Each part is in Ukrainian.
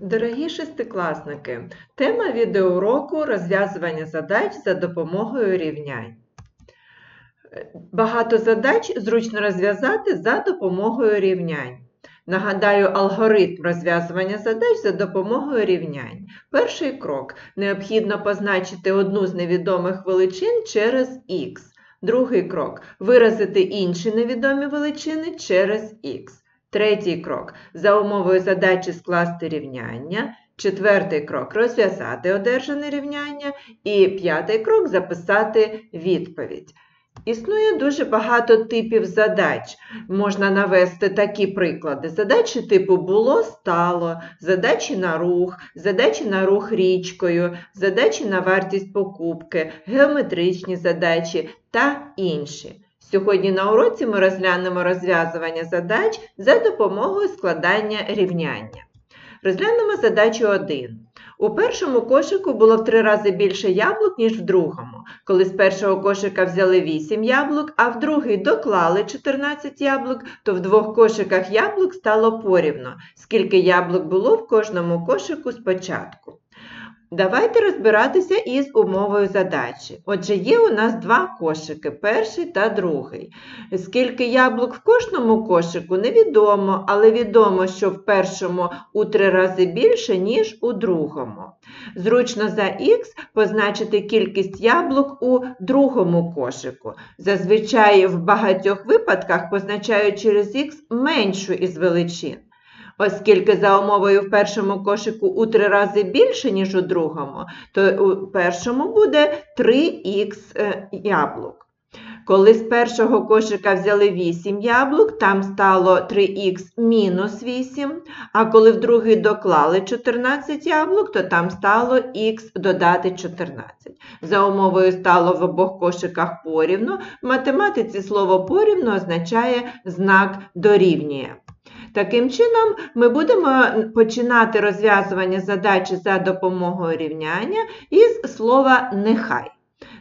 Дорогі шестикласники, тема відеоуроку розв'язування задач за допомогою рівнянь. Багато задач зручно розв'язати за допомогою рівнянь. Нагадаю алгоритм розв'язування задач за допомогою рівнянь. Перший крок. Необхідно позначити одну з невідомих величин через х. Другий крок. Виразити інші невідомі величини через х. Третій крок. За умовою задачі скласти рівняння. Четвертий крок розв'язати одержане рівняння. І п'ятий крок записати відповідь. Існує дуже багато типів задач. Можна навести такі приклади. Задачі типу було, стало, задачі на рух, задачі на рух річкою, задачі на вартість покупки, геометричні задачі та інші. Сьогодні на уроці ми розглянемо розв'язування задач за допомогою складання рівняння. Розглянемо задачу 1. У першому кошику було в три рази більше яблук, ніж в другому. Коли з першого кошика взяли 8 яблук, а в другий доклали 14 яблук, то в двох кошиках яблук стало порівно. Скільки яблук було в кожному кошику спочатку. Давайте розбиратися із умовою задачі. Отже, є у нас два кошики, перший та другий. Скільки яблук в кожному кошику, невідомо, але відомо, що в першому у три рази більше, ніж у другому. Зручно за х позначити кількість яблук у другому кошику. Зазвичай в багатьох випадках позначають через х меншу із величин. Оскільки за умовою в першому кошику у три рази більше, ніж у другому, то у першому буде 3х яблук. Коли з першого кошика взяли 8 яблук, там стало 3х мінус 8, а коли в другий доклали 14 яблук, то там стало х додати 14. За умовою стало в обох кошиках порівну. В математиці слово порівну означає знак дорівнює. Таким чином, ми будемо починати розв'язування задачі за допомогою рівняння із слова нехай.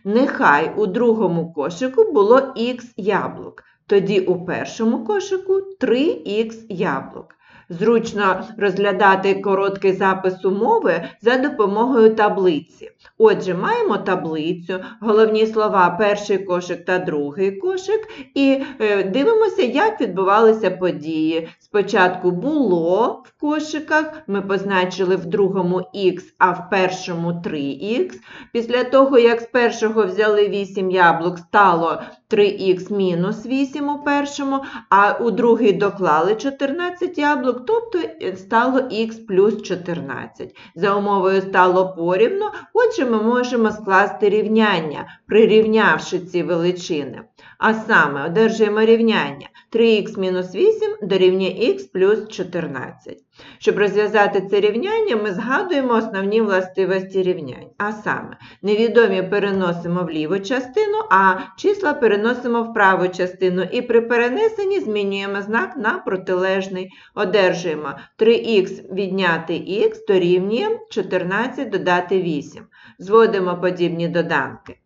Нехай у другому кошику було х яблук, тоді у першому кошику 3х яблук. Зручно розглядати короткий запис умови за допомогою таблиці. Отже, маємо таблицю, головні слова перший кошик та другий кошик, і е, дивимося, як відбувалися події. Спочатку було в кошиках, ми позначили в другому х, а в першому 3х. Після того, як з першого взяли 8 яблук, стало 3х мінус 8 у першому, а у другий доклали 14 яблук, тобто стало х плюс 14. За умовою стало порівно, отже, ми можемо скласти рівняння, прирівнявши ці величини. А саме одержуємо рівняння 3х мінус 8 дорівнює х плюс 14. Щоб розв'язати це рівняння, ми згадуємо основні властивості рівнянь. А саме, невідомі переносимо в ліву частину, а числа переносимо в праву частину і при перенесенні змінюємо знак на протилежний. Одержуємо 3х відняти х дорівнює 14 додати 8. Зводимо подібні доданки.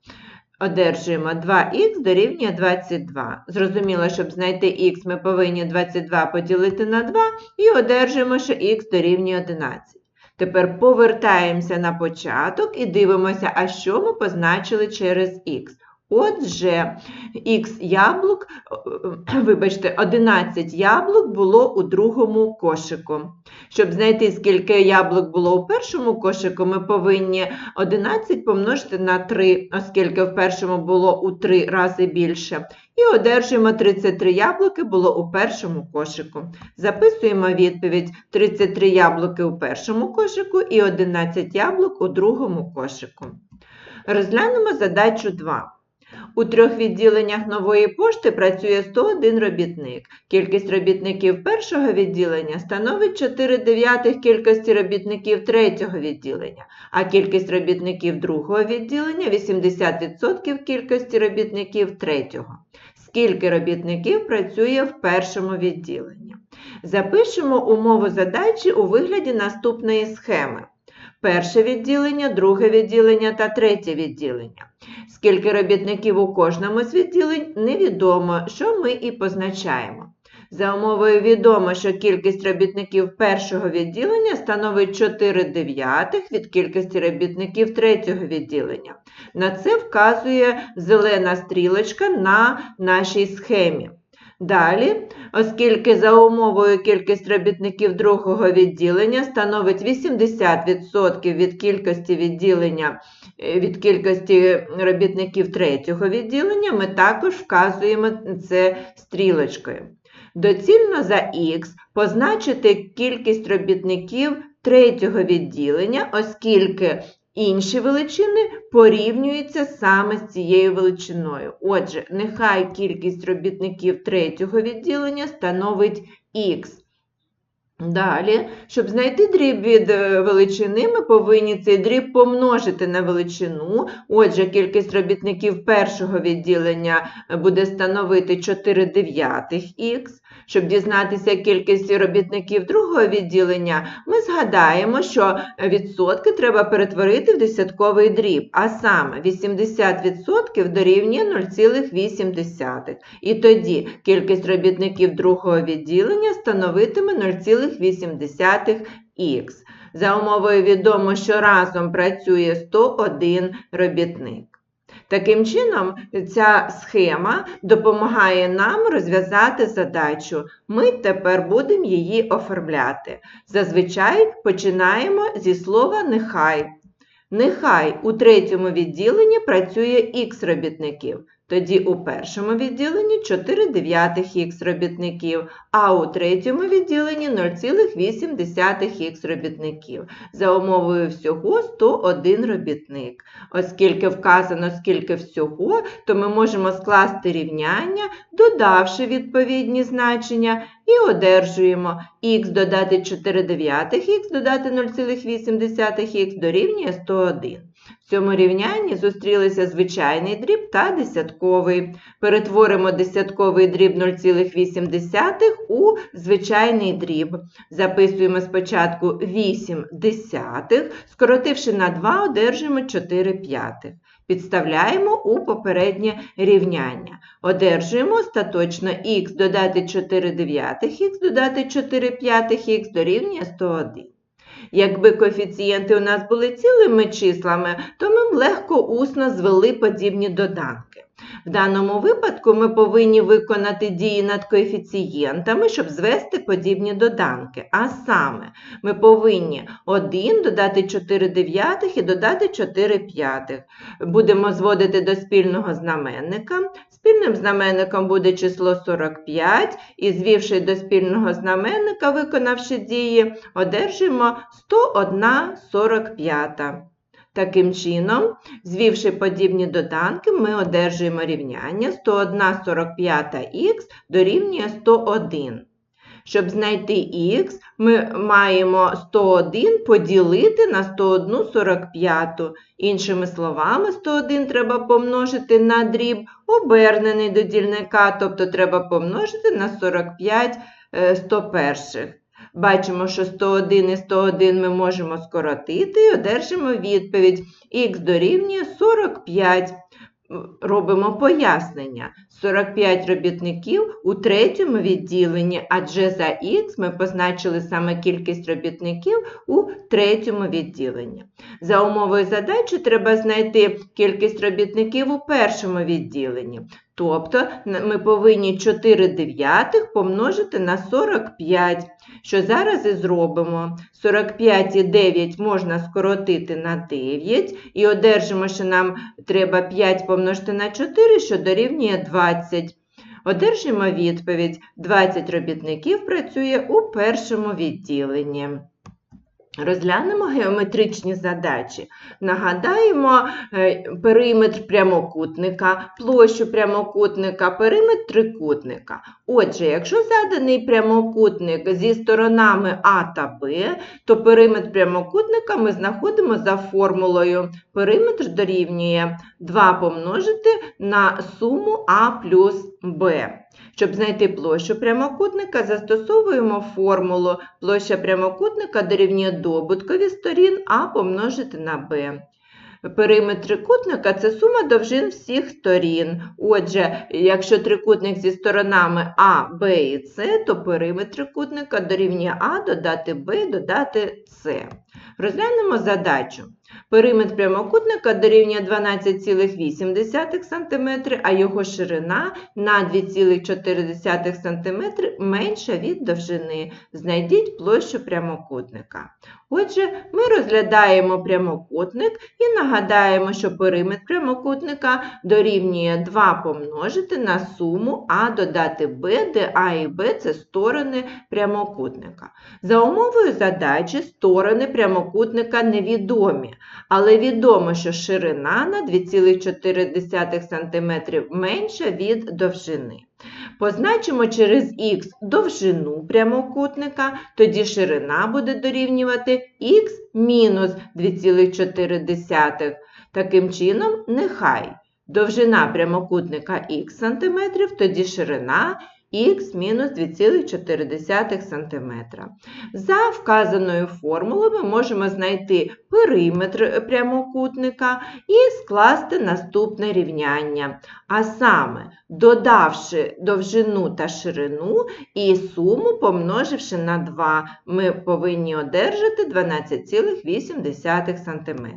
Одержуємо 2х дорівнює 22. Зрозуміло, щоб знайти х, ми повинні 22 поділити на 2 і одержуємо, що х дорівнює 11. Тепер повертаємося на початок і дивимося, а що ми позначили через х. Отже, х яблук, вибачте, 11 яблук було у другому кошику. Щоб знайти, скільки яблук було у першому кошику, ми повинні 11 помножити на 3, оскільки в першому було у 3 рази більше. І одержуємо 33 яблуки було у першому кошику. Записуємо відповідь 33 яблуки у першому кошику і 11 яблук у другому кошику. Розглянемо задачу 2. У трьох відділеннях нової пошти працює 101 робітник. Кількість робітників першого відділення становить 4 дев'ятих кількості робітників третього відділення, а кількість робітників другого відділення 80% кількості робітників третього. Скільки робітників працює в першому відділенні? Запишемо умову задачі у вигляді наступної схеми. Перше відділення, друге відділення та третє відділення. Скільки робітників у кожному з відділень, невідомо, що ми і позначаємо. За умовою відомо, що кількість робітників першого відділення становить 4 дев'ятих від кількості робітників третього відділення. На це вказує зелена стрілочка на нашій схемі. Далі, оскільки за умовою кількість робітників другого відділення становить 80% від кількості відділення е, від кількості робітників третього відділення, ми також вказуємо це стрілочкою. Доцільно за Х позначити кількість робітників третього відділення, оскільки інші величини порівнюються саме з цією величиною. Отже, нехай кількість робітників третього відділення становить Х. Далі, щоб знайти дріб від е, величини, ми повинні цей дріб помножити на величину. Отже, кількість робітників першого відділення буде становити 4 дев'ятих х. Щоб дізнатися кількість робітників другого відділення, ми згадаємо, що відсотки треба перетворити в десятковий дріб, а саме 80% дорівнює 0,8. І тоді кількість робітників другого відділення становитиме 0,8х. За умовою відомо, що разом працює 101 робітник. Таким чином, ця схема допомагає нам розв'язати задачу. Ми тепер будемо її оформляти. Зазвичай починаємо зі слова нехай. Нехай у третьому відділенні працює х робітників. Тоді у першому відділенні 4 дев'ятих х робітників, а у третьому відділенні 0,8 х робітників. За умовою всього 101 робітник. Оскільки вказано скільки всього, то ми можемо скласти рівняння, додавши відповідні значення, і одержуємо х додати 4 дев'ятих х додати 0,8 х дорівнює 101. В цьому рівнянні зустрілися звичайний дріб та десятковий. Перетворимо десятковий дріб 0,8 у звичайний дріб. Записуємо спочатку 8 десятих, скоротивши на 2, одержимо 4 п'ятих. Підставляємо у попереднє рівняння. Одержуємо остаточно х додати 4 дев'ятих х додати 4 п'ятих х дорівнює 101. Якби коефіцієнти у нас були цілими числами, то ми б легко усно звели подібні доданки. В даному випадку ми повинні виконати дії над коефіцієнтами, щоб звести подібні доданки. А саме, ми повинні 1 додати 4 дев'ятих і додати 4 п'ятих. Будемо зводити до спільного знаменника. Спільним знаменником буде число 45, і звівши до спільного знаменника, виконавши дії, одержимо 101 45. Таким чином, звівши подібні доданки, ми одержуємо рівняння 101 45х дорівнює 101. Щоб знайти х, ми маємо 101 поділити на 101 45. Іншими словами, 101 треба помножити на дріб, обернений до дільника, тобто треба помножити на 45 101. Бачимо, що 101 і 101 ми можемо скоротити і одержимо відповідь. Х дорівнює 45. Робимо пояснення. 45 робітників у третьому відділенні, адже за Х ми позначили саме кількість робітників у третьому відділенні. За умовою задачі треба знайти кількість робітників у першому відділенні. Тобто ми повинні 4 дев'ятих помножити на 45, що зараз і зробимо. 45 і 9 можна скоротити на 9, і одержимо, що нам треба 5 помножити на 4, що дорівнює 20. Одержимо відповідь: 20 робітників працює у першому відділенні. Розглянемо геометричні задачі. Нагадаємо е, периметр прямокутника, площу прямокутника, периметр трикутника. Отже, якщо заданий прямокутник зі сторонами А та Б, то периметр прямокутника ми знаходимо за формулою. Периметр дорівнює 2 помножити на суму А плюс Б. Щоб знайти площу прямокутника, застосовуємо формулу площа прямокутника дорівнює добуткові сторін А помножити на Б. Периметр трикутника це сума довжин всіх сторін. Отже, якщо трикутник зі сторонами А, Б і С, то периметр трикутника дорівнює А додати Б додати С. Розглянемо задачу. Периметр прямокутника дорівнює 12,8 см, а його ширина на 2,4 см менша від довжини. Знайдіть площу прямокутника. Отже, ми розглядаємо прямокутник і нагадаємо, що периметр прямокутника дорівнює 2 помножити на суму А додати Б, де А і Б це сторони прямокутника. За умовою задачі сторони прямокутника невідомі, але відомо, що ширина на 2,4 см менша від довжини. Позначимо через х довжину прямокутника, тоді ширина буде дорівнювати х мінус 2,4. Таким чином, нехай довжина прямокутника х см, тоді ширина х мінус 2,4 см. За вказаною формулою ми можемо знайти периметр прямокутника і скласти наступне рівняння. А саме, додавши довжину та ширину і суму помноживши на 2, ми повинні одержати 12,8 см.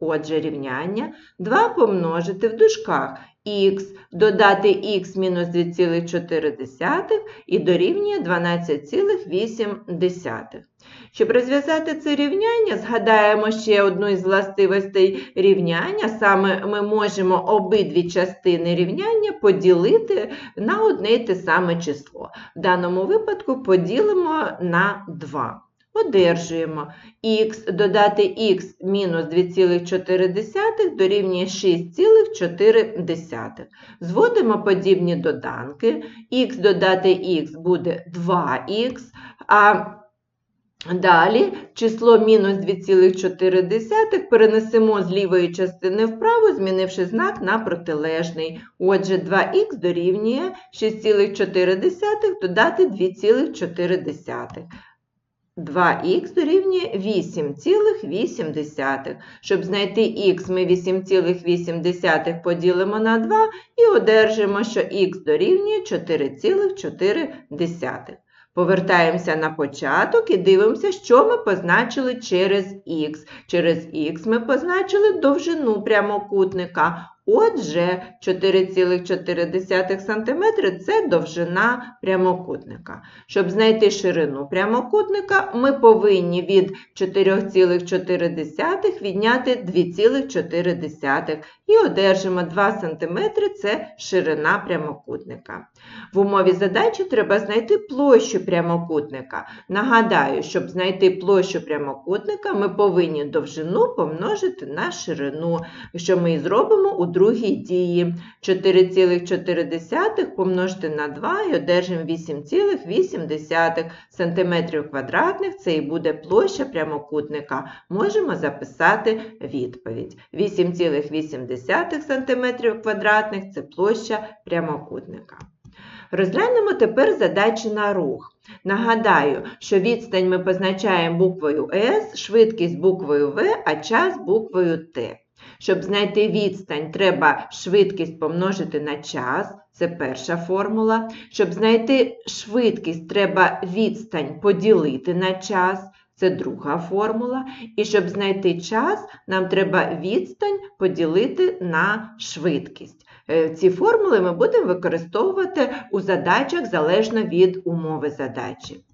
Отже, рівняння 2 помножити в дужках х, додати х мінус 2,4 і дорівнює 12,8. Щоб розв'язати це рівняння, згадаємо ще одну із властивостей рівняння. Саме ми можемо обидві частини рівняння поділити на одне й те саме число. В даному випадку поділимо на 2. Одержуємо х додати х мінус 2,4 дорівнює 6,4. Зводимо подібні доданки. х додати х буде 2х, а далі число мінус 2,4 перенесемо з лівої частини вправо, змінивши знак на протилежний. Отже, 2х дорівнює 6,4 додати 2,4. 2х дорівнює 8,8. Щоб знайти х, ми 8,8 поділимо на 2 і одержимо, що х дорівнює 4,4. Повертаємося на початок і дивимося, що ми позначили через х. Через х ми позначили довжину прямокутника. Отже, 4,4 см це довжина прямокутника. Щоб знайти ширину прямокутника, ми повинні від 4,4 відняти 2,4 і одержимо 2 см це ширина прямокутника. В умові задачі треба знайти площу прямокутника. Нагадаю, щоб знайти площу прямокутника, ми повинні довжину помножити на ширину, що ми і зробимо у другій дії. 4,4 помножити на 2 і одержимо 8,8 см квадратних. Це і буде площа прямокутника. Можемо записати відповідь. 8,8 см квадратних це площа прямокутника. Розглянемо тепер задачі на рух. Нагадаю, що відстань ми позначаємо буквою S, швидкість буквою V, а час буквою T. Щоб знайти відстань, треба швидкість помножити на час, це перша формула. Щоб знайти швидкість, треба відстань поділити на час, це друга формула. І щоб знайти час, нам треба відстань поділити на швидкість. Е, ці формули ми будемо використовувати у задачах залежно від умови задачі.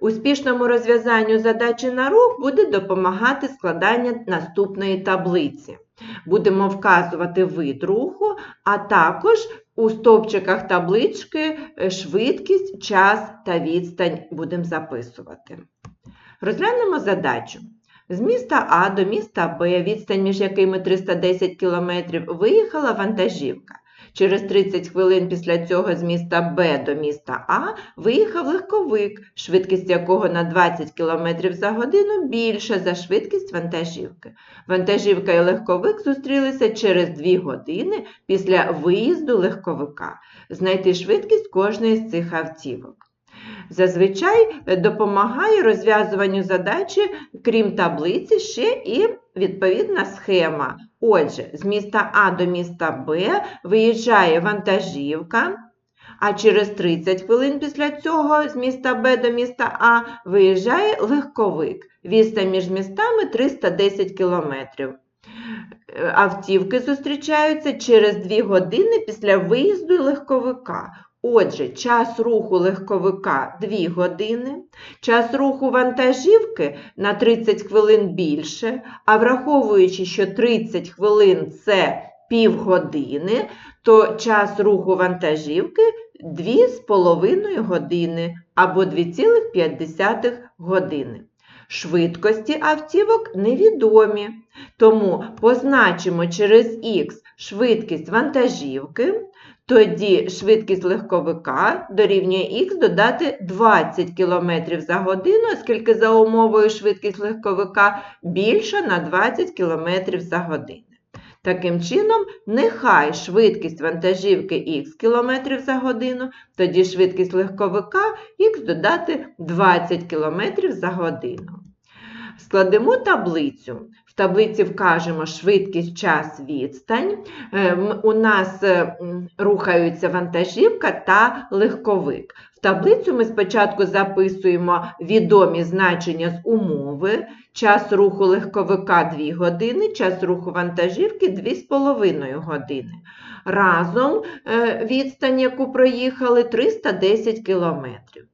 Успішному розв'язанню задачі на рух буде допомагати складання наступної таблиці. Будемо вказувати вид руху, а також у стовпчиках таблички е, швидкість, час та відстань будемо записувати. Розглянемо задачу. З міста А до міста Б, відстань між якими 310 км, виїхала вантажівка. Через 30 хвилин після цього з міста Б до міста А виїхав легковик, швидкість якого на 20 км за годину більша за швидкість вантажівки. Вантажівка і легковик зустрілися через 2 години після виїзду легковика. Знайти швидкість кожної з цих автівок. Зазвичай допомагає розв'язуванню задачі, крім таблиці, ще і відповідна схема. Отже, з міста А до міста Б виїжджає вантажівка, а через 30 хвилин після цього з міста Б до міста А виїжджає легковик. Відстань між містами 310 кілометрів. Е, Автівки зустрічаються через 2 години після виїзду легковика. Отже, час руху легковика 2 години, час руху вантажівки на 30 хвилин більше, а враховуючи, що 30 хвилин це півгодини, то час руху вантажівки 2,5 години або 2,5 години. Швидкості автівок невідомі, тому позначимо через х швидкість вантажівки, тоді швидкість легковика дорівнює х додати 20 км за годину, оскільки за умовою швидкість легковика більша на 20 км за годину. Таким чином, нехай швидкість вантажівки х км за годину, тоді швидкість легковика х додати 20 км за годину. Складемо таблицю. Таблиці вкажемо швидкість, час, відстань. Е, У нас е, рухаються вантажівка та легковик. В таблицю ми спочатку записуємо відомі значення з умови. Час руху легковика 2 години, час руху вантажівки 2,5 години. Разом е, відстань, яку проїхали, 310 кілометрів.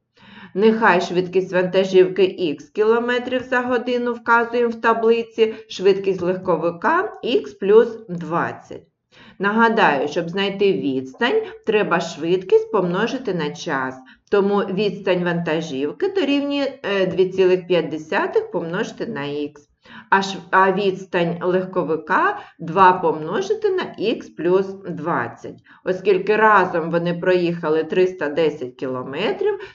Нехай швидкість вантажівки х км за годину вказуємо в таблиці, швидкість легковика х плюс 20. Нагадаю, щоб знайти відстань, треба швидкість помножити на час. Тому відстань вантажівки дорівнює е, 2,5 помножити на х. А відстань легковика 2 помножити на х плюс 20. Оскільки разом вони проїхали 310 км,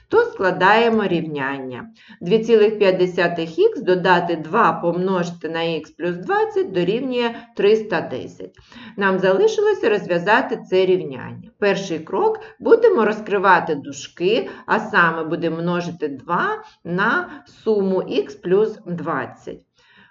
то складаємо рівняння. 2,5х додати 2 помножити на х плюс 20 дорівнює 310. Нам залишилося розв'язати це рівняння. Перший крок будемо розкривати дужки, а саме будемо множити 2 на суму х плюс 20.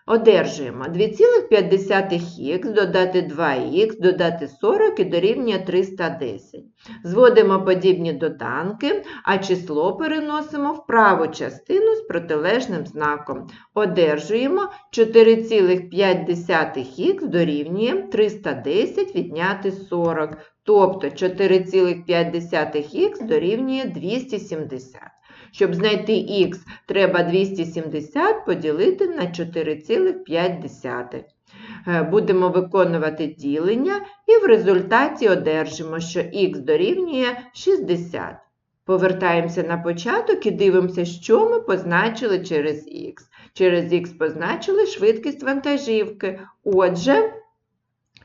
Одержуємо 2,5х додати 2х додати 40 і дорівнює 310. Зводимо подібні доданки, а число переносимо в праву частину з протилежним знаком. Одержуємо 4,5х дорівнює 310 відняти 40, тобто 4,5х дорівнює 270. Щоб знайти х, треба 270 поділити на 4,5. Е, Будемо виконувати ділення і в результаті одержимо, що х дорівнює 60. Повертаємося на початок і дивимося, що ми позначили через х. Через х позначили швидкість вантажівки. Отже,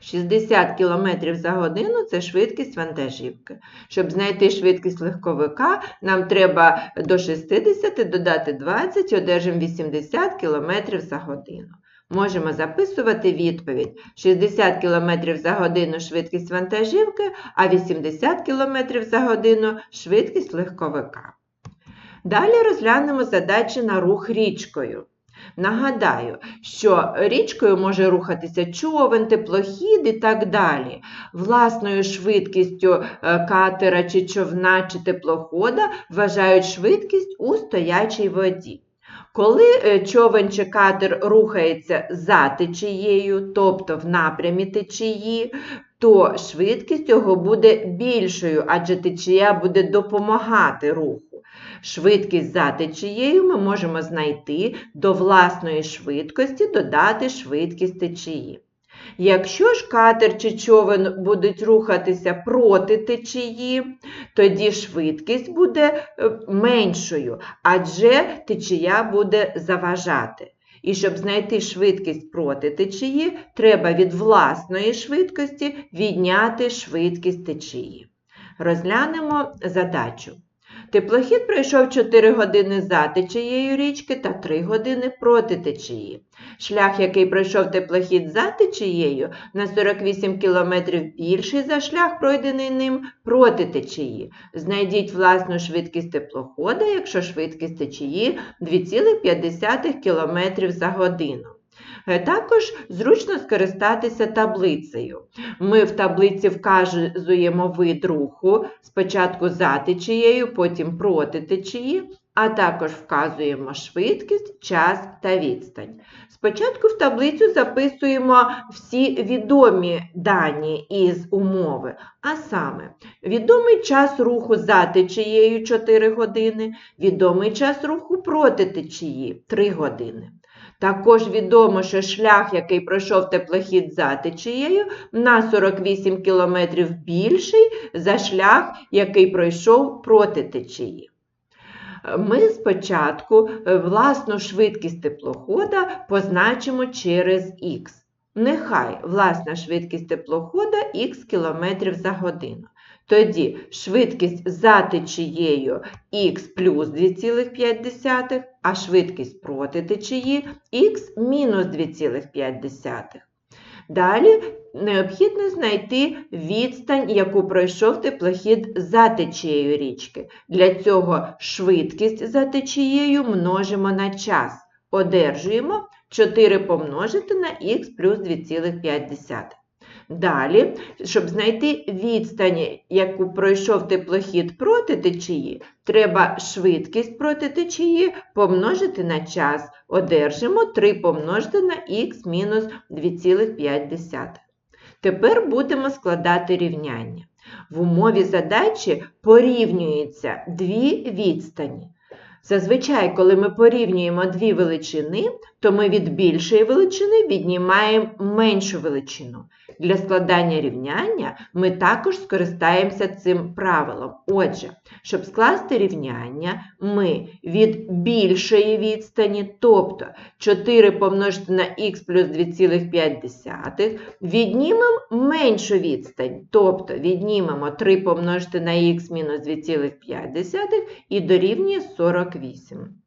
60 км за годину це швидкість вантажівки. Щоб знайти швидкість легковика, нам треба до 60 додати 20 і одержимо 80 км за годину. Можемо записувати відповідь: 60 км за годину швидкість вантажівки, а 80 км за годину швидкість легковика. Далі розглянемо задачі на рух річкою. Нагадаю, що річкою може рухатися човен, теплохід і так далі. Власною швидкістю е, катера чи човна чи теплохода вважають швидкість у стоячій воді. Коли е, човен чи катер рухається за течією, тобто в напрямі течії, то швидкість його буде більшою, адже течія буде допомагати руху. Швидкість за течією ми можемо знайти до власної швидкості додати швидкість течії. Якщо ж катер чи човен будуть рухатися проти течії, тоді швидкість буде е, меншою, адже течія буде заважати. І щоб знайти швидкість проти течії, треба від власної швидкості відняти швидкість течії. Розглянемо задачу. Теплохід пройшов 4 години за течією річки та 3 години проти течії. Шлях, який пройшов теплохід за течією, на 48 км більший за шлях, пройдений ним проти течії. Знайдіть власну швидкість теплохода, якщо швидкість течії 2,5 км за годину. Е, Також зручно скористатися таблицею. Ми в таблиці вказуємо вид руху, спочатку за течією, потім проти течії, а також вказуємо швидкість, час та відстань. Спочатку в таблицю записуємо всі відомі дані із умови, а саме відомий час руху за течією 4 години, відомий час руху проти течії 3 години. Також відомо, що шлях, який пройшов теплохід за течією, на 48 км більший за шлях, який пройшов проти течії. Ми спочатку е, власну швидкість теплохода позначимо через х. Нехай власна швидкість теплохода х км за годину. Тоді швидкість за течією х плюс 2,5, а швидкість проти течії х мінус 2,5. Далі необхідно знайти відстань, яку пройшов теплохід за течією річки. Для цього швидкість за течією множимо на час. Одержуємо 4 помножити на х плюс 2,5. Далі, щоб знайти відстань, яку пройшов теплохід проти течії, треба швидкість проти течії помножити на час. Одержимо 3 помножити на х мінус 2,5. Тепер будемо складати рівняння. В умові задачі порівнюються дві відстані. Зазвичай, коли ми порівнюємо дві величини, то ми від більшої величини віднімаємо меншу величину. Для складання рівняння ми також скористаємося цим правилом. Отже, щоб скласти рівняння, ми від більшої відстані, тобто 4 помножити на х плюс 2,5, віднімемо меншу відстань, тобто віднімемо 3 помножити на х мінус 2,5 і дорівнює 48.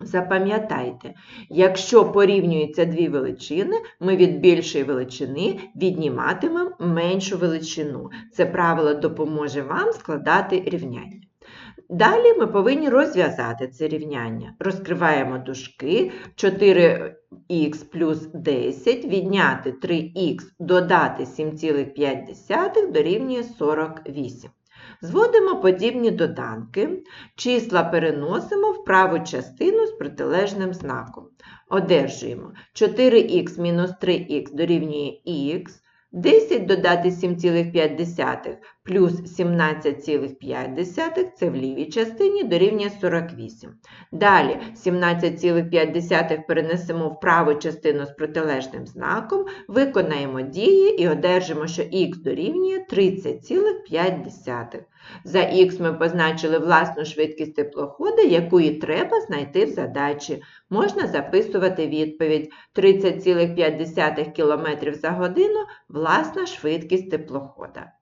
Запам'ятайте, якщо порівнюються дві величини, ми від більшої величини відніматимемо меншу величину. Це правило допоможе вам складати рівняння. Далі ми повинні розв'язати це рівняння. Розкриваємо дужки 4х плюс 10, відняти 3х, додати 7,5 дорівнює 48. Зводимо подібні доданки, числа переносимо в праву частину з протилежним знаком. Одержуємо 4х мінус 3х дорівнює х, 10 додати 7,5 плюс 17,5 це в лівій частині дорівнює 48. Далі 17,5 перенесемо в праву частину з протилежним знаком, виконаємо дії і одержимо, що х дорівнює 30,5. За х ми позначили власну швидкість теплохода, яку і треба знайти в задачі. Можна записувати відповідь 30,5 км за годину власна швидкість теплохода.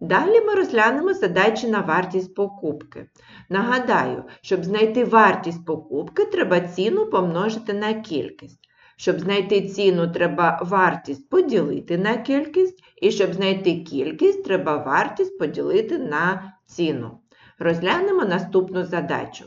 Далі ми розглянемо задачі на вартість покупки. Нагадаю, щоб знайти вартість покупки, треба ціну помножити на кількість. Щоб знайти ціну, треба вартість поділити на кількість, і щоб знайти кількість, треба вартість поділити на ціну. Розглянемо наступну задачу.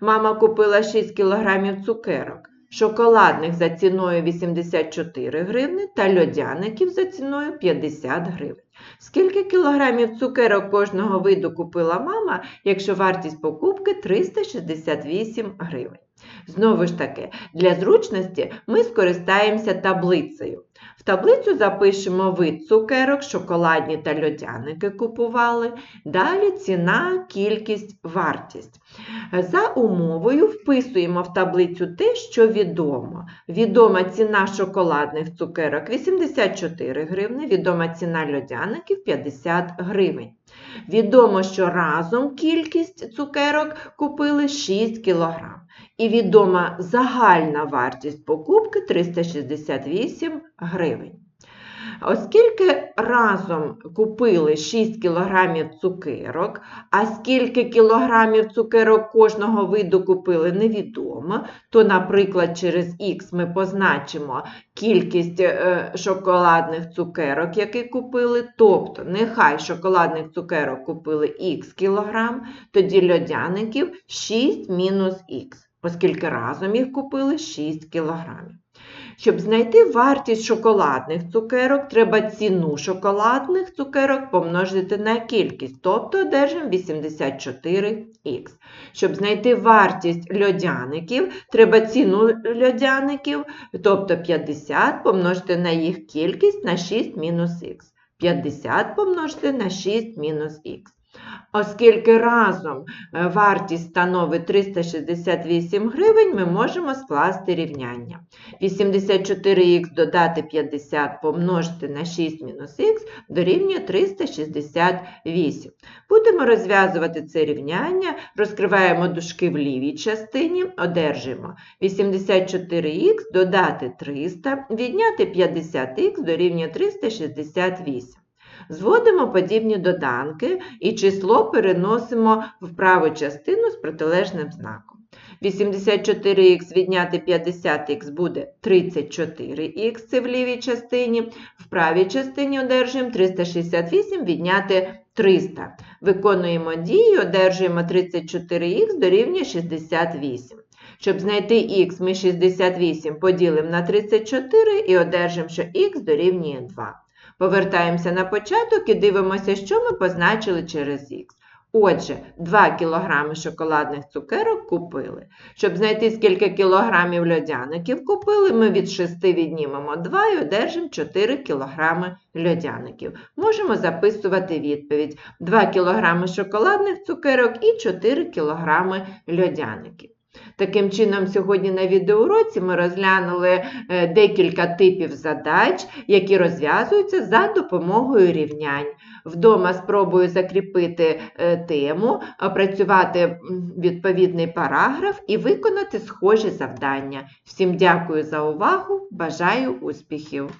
Мама купила 6 кг цукерок, шоколадних за ціною 84 гривни та льодяників за ціною 50 гривень. Скільки кілограмів цукерок кожного виду купила мама, якщо вартість покупки 368 гривень? Знову ж таки, для зручності ми скористаємося таблицею. В таблицю запишемо вид цукерок, шоколадні та льодяники купували. Далі ціна, кількість, вартість. За умовою вписуємо в таблицю те, що відомо. Відома ціна шоколадних цукерок 84 гривни, відома ціна льодяників 50 гривень. Відомо, що разом кількість цукерок купили 6 кг. І відома загальна вартість покупки 368 гривень. Оскільки разом купили 6 кг цукерок, а скільки кілограмів цукерок кожного виду купили невідомо, то, наприклад, через Х ми позначимо кількість е, шоколадних цукерок, які купили, тобто нехай шоколадних цукерок купили Х кілограм, тоді льодяників 6 мінус Х. оскільки разом їх купили 6 кілограмів. Щоб знайти вартість шоколадних цукерок, треба ціну шоколадних цукерок помножити на кількість, тобто одержимо 84х. Щоб знайти вартість льодяників, треба ціну льодяників, тобто 50 помножити на їх кількість на 6 мінус х. 50 помножити на 6 мінус х. Оскільки разом е, вартість становить 368 гривень, ми можемо скласти рівняння. 84х додати 50 помножити на 6 мінус х дорівнює 368. Будемо розв'язувати це рівняння, розкриваємо дужки в лівій частині, одержимо 84х додати 300, відняти 50х дорівнює 368. Зводимо подібні доданки і число переносимо в праву частину з протилежним знаком. 84х відняти 50х буде 34х, це в лівій частині. В правій частині одержуємо 368 відняти 300. Виконуємо дії, одержуємо 34х дорівнює 68. Щоб знайти х, ми 68 поділимо на 34 і одержимо, що х дорівнює 2. Повертаємося на початок і дивимося, що ми позначили через х. Отже, 2 кг шоколадних цукерок купили. Щоб знайти, скільки кілограмів льодяників купили, ми від 6 віднімемо 2 і одержимо 4 кг льодяників. Можемо записувати відповідь: 2 кг шоколадних цукерок і 4 кг льодяників. Таким чином, сьогодні на відеоуроці ми розглянули е, декілька типів задач, які розв'язуються за допомогою рівнянь. Вдома спробую закріпити е, тему, опрацювати відповідний параграф і виконати схожі завдання. Всім дякую за увагу, бажаю успіхів!